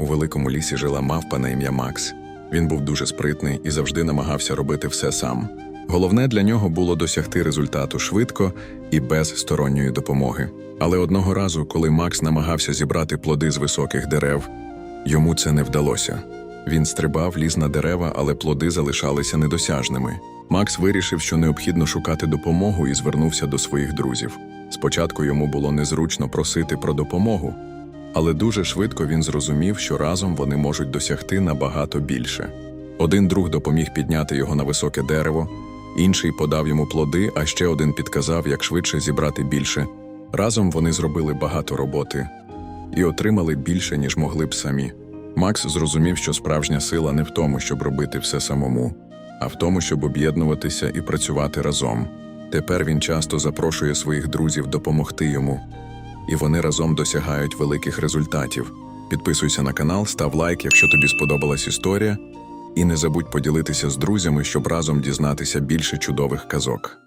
У великому лісі жила мавпа на ім'я Макс. Він був дуже спритний і завжди намагався робити все сам. Головне для нього було досягти результату швидко і без сторонньої допомоги. Але одного разу, коли Макс намагався зібрати плоди з високих дерев, йому це не вдалося. Він стрибав, ліз на дерева, але плоди залишалися недосяжними. Макс вирішив, що необхідно шукати допомогу і звернувся до своїх друзів. Спочатку йому було незручно просити про допомогу, але дуже швидко він зрозумів, що разом вони можуть досягти набагато більше. Один друг допоміг підняти його на високе дерево, інший подав йому плоди, а ще один підказав, як швидше зібрати більше. Разом вони зробили багато роботи і отримали більше, ніж могли б самі. Макс зрозумів, що справжня сила не в тому, щоб робити все самому, а в тому, щоб об'єднуватися і працювати разом. Тепер він часто запрошує своїх друзів допомогти йому, і вони разом досягають великих результатів. Підписуйся на канал, став лайк, якщо тобі сподобалась історія, і не забудь поділитися з друзями, щоб разом дізнатися більше чудових казок.